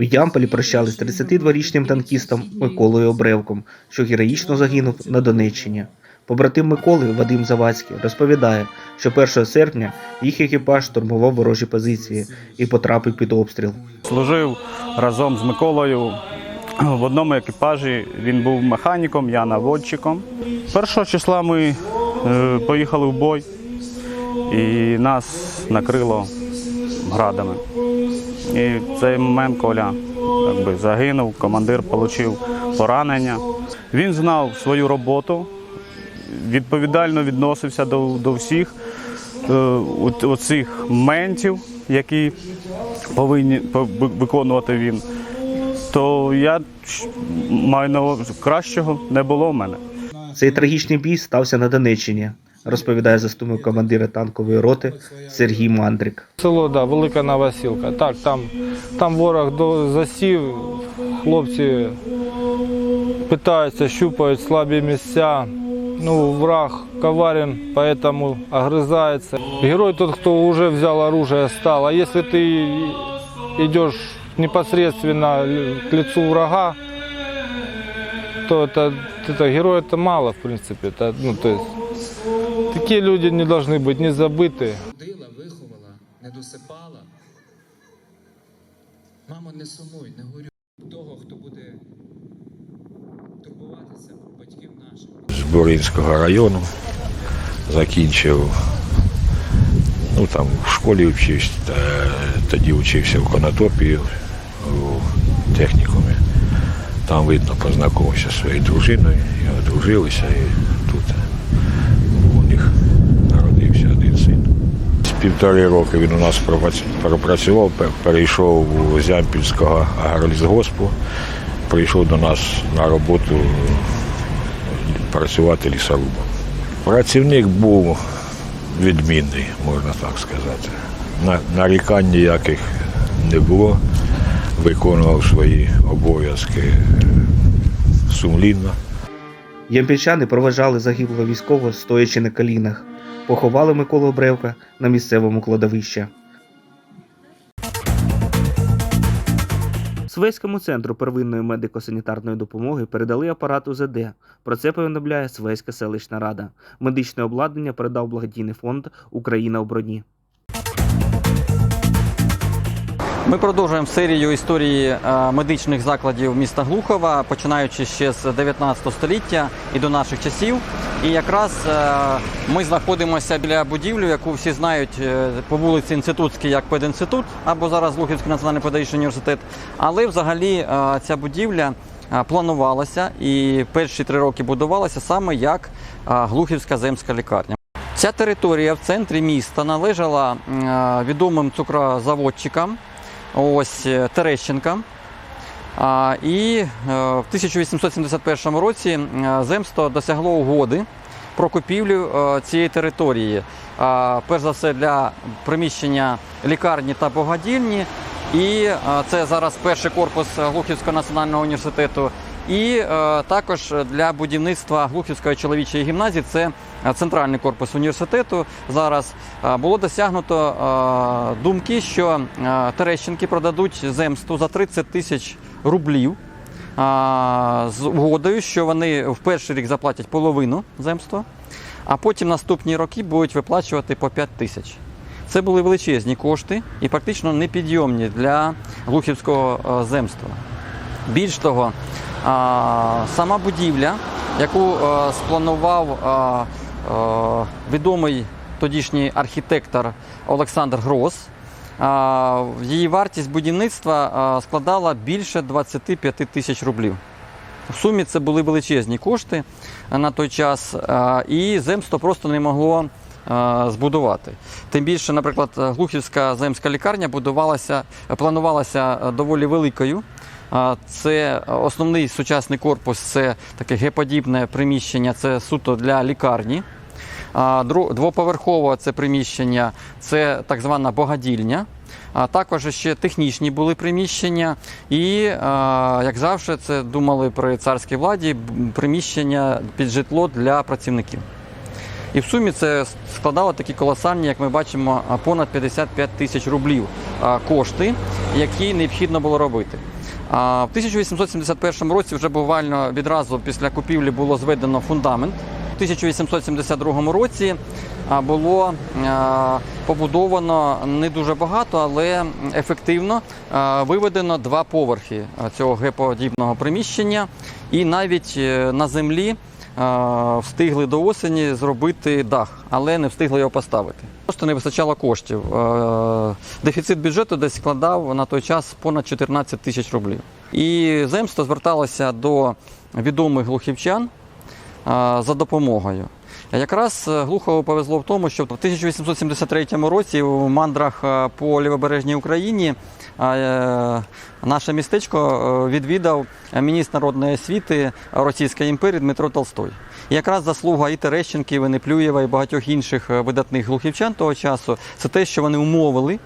В Ямполі прощались з 32-річним танкістом Миколою Обревком, що героїчно загинув на Донеччині. Побратим Миколи Вадим Завадський розповідає, що 1 серпня їх екіпаж штурмував ворожі позиції і потрапив під обстріл. Служив разом з Миколою в одному екіпажі. Він був механіком, я наводчиком. Першого числа ми е, поїхали в бой, і нас накрило градами. І в цей момент Коля якби, загинув, командир отримав поранення. Він знав свою роботу, відповідально відносився до, до всіх е, оцих ментів, які повинні виконувати він. То я маю на кращого не було в мене. Цей трагічний бій стався на Донеччині, розповідає заступник командира танкової роти Сергій Мандрик. Село, да, Велика Новосілка. Так, там, там ворог до засів, хлопці питаються, щупають слабі місця. Ну, враг коварен, поэтому огрызается. Герой тот, кто уже взял оружие, стал. А если ты идешь непосредственно к лицу врага, то это, это герой это мало, в принципе. Это, ну, то есть, такие люди не должны быть не забыты. Родила, виховала, не досипала. Мамо, не сумуй, не горюй. Того, хто буде турбуватися про батьків наших. з Боринського району. Закінчив, ну там в школі вчився, та тоді вчився в Конотопі у технікумі. Там, видно, познайомився зі своєю дружиною, і одружилися, і півтори роки він у нас пропрацював, перейшов з Ямпільського агролісгоспу, прийшов до нас на роботу працювати лісорубом. Працівник був відмінний, можна так сказати. Нарікань ніяких не було. Виконував свої обов'язки е, сумлінно. Ямпільчани проважали загиблого військового, стоячи на колінах. Поховали Миколу Обревка на місцевому кладовищі. Свейському центру первинної медико-санітарної допомоги передали апарат УЗД. Про це повідомляє Свейська селищна рада. Медичне обладнання передав благодійний фонд Україна у броні. Ми продовжуємо серію історії е, медичних закладів міста Глухова, починаючи ще з 19 століття і до наших часів. І якраз е, ми знаходимося біля будівлі, яку всі знають е, по вулиці Інститутській як пединститут, або зараз Глухівський національний педагогічний університет. Але взагалі ця будівля планувалася і перші три роки будувалася саме як Глухівська земська лікарня. Ця територія в центрі міста належала відомим цукрозаводчикам, ось е, Терещенка. І е, в 1871 році е, земство досягло угоди про купівлю цієї території. Перш за все для приміщення лікарні та богадільні. І це зараз перший корпус Глухівського національного університету. І е, також для будівництва Глухівської чоловічої гімназії це е, центральний корпус університету. Зараз е, було досягнуто е, думки, що е, Терещенки продадуть земству за 30 тисяч рублів. З угодою, що вони в перший рік заплатять половину земства, а потім наступні роки будуть виплачувати по 5 тисяч. Це були величезні кошти і практично непідйомні для глухівського е, земства. Більш того, сама будівля, яку е, спланував е, е, відомий тодішній архітектор Олександр Грос, її вартість будівництва складала більше 25 тисяч рублів. В сумі це були величезні кошти на той час, і земство просто не могло збудувати. Тим більше, наприклад, Глухівська земська лікарня будувалася, планувалася доволі великою. Це основний сучасний корпус, це таке геподібне приміщення, це суто для лікарні. Двоповерхове це приміщення, це так звана богадільня. А також ще технічні були приміщення, і, як завжди, це думали при царській владі приміщення під житло для працівників. І в сумі це складало такі колосальні, як ми бачимо, понад 55 тисяч рублів кошти. які необхідно було робити. В 1871 році вже буквально відразу після купівлі було зведено фундамент. У 1872 році було побудовано не дуже багато, але ефективно виведено два поверхи цього геподібного приміщення, і навіть е, на землі встигли до осені зробити дах, але не встигли його поставити. Просто не вистачало коштів. Дефіцит бюджету десь складав на той час понад 14 тисяч рублів. І земство зверталося до відомих глухівчан за допомогою. Якраз е, Глухову повезло в тому, що в 1873 році у мандрах е, по лівобережній Україні е, наше містечко відвідав міністр народної освіти Російської імперії Дмитро Толстой. І якраз заслуга і Терещенків, і Неплюєва, і багатьох інших видатних глухівчан того часу це те, що вони умовили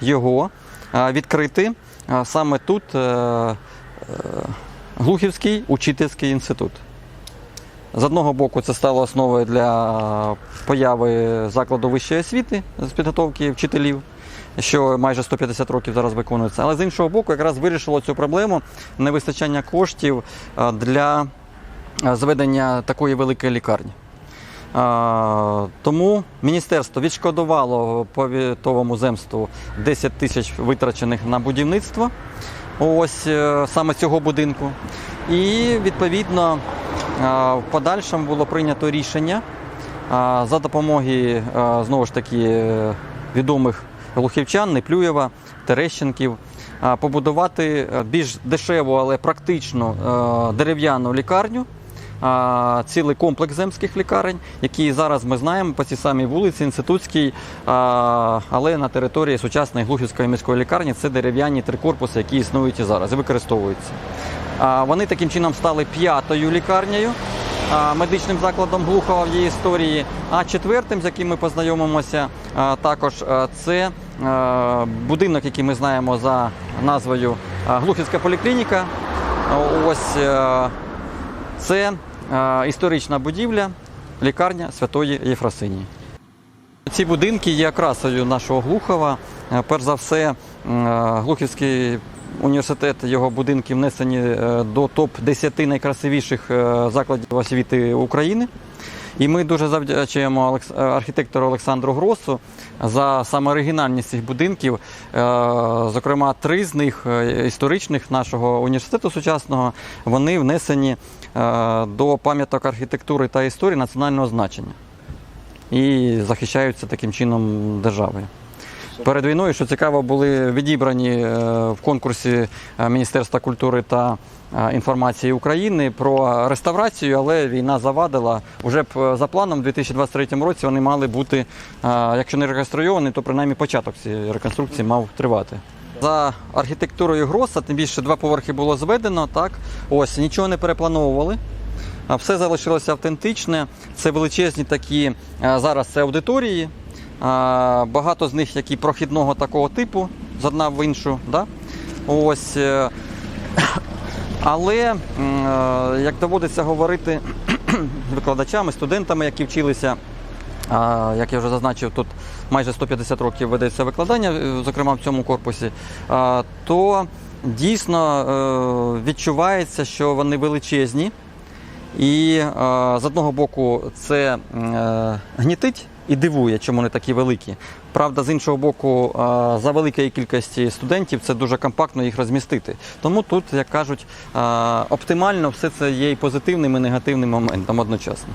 його відкрити саме тут Глухівський учительський інститут. З одного боку, це стало основою для появи закладу вищої освіти з підготовки вчителів, що майже 150 років зараз виконується. Але з іншого боку, якраз вирішило цю проблему невистачання коштів для зведення такої великої лікарні. Тому міністерство відшкодувало повітовому земству 10 тисяч витрачених на будівництво ось е, саме цього будинку. І відповідно в подальшому було прийнято рішення за допомоги знову ж таки е, відомих глухівчан, Неплюєва, Терещенків, побудувати е, більш дешеву, але практичну е, дерев'яну лікарню. Цілий комплекс земських лікарень, які зараз ми знаємо по цій самій вулиці Інститутській, але на території сучасної Глухівської міської лікарні це дерев'яні три корпуси, які існують і зараз і використовуються. Вони таким чином стали п'ятою лікарнею, медичним закладом Глухова в її історії. А четвертим, з яким ми познайомимося, також це будинок, який ми знаємо за назвою Глухівська поліклініка. Ось е, це історична будівля, лікарня Святої Єфросинії. Ці будинки є окрасою нашого Глухова. Е, Перш за все, е, Глухівський університет, його будинки внесені е, до топ-10 найкрасивіших е, закладів освіти України. І ми дуже завдячуємо е, архітектору Олександру Гросу за саме оригінальність цих будинків. Зокрема, три з них історичних нашого університету сучасного вони внесені до пам'яток архітектури та історії національного значення і захищаються таким чином державою. Перед війною, що цікаво, були відібрані е, в конкурсі е, Міністерства культури та е, інформації України про реставрацію, але війна завадила. Уже б за планом у 2023 році вони мали бути, якщо не реконструйовані, то принаймні початок цієї реконструкції мав тривати. За архітектурою Гроса, тим більше два поверхи було зведено, так ось нічого не переплановували. Все залишилося автентичне. Це величезні такі зараз це аудиторії. Багато з них які прохідного такого типу з одна в іншу. Да? Ось. е, Але е, як доводиться говорити викладачами, студентами, які вчилися, як я вже зазначив, тут майже 150 років ведеться викладання, е, зокрема в цьому корпусі, то дійсно відчувається, що вони величезні. І з одного боку це гнітить і дивує, чому вони такі великі. Правда, з іншого боку, за великої кількості студентів це дуже компактно їх розмістити. Тому тут, як кажуть, оптимально все це є і позитивним, і негативним моментом одночасно.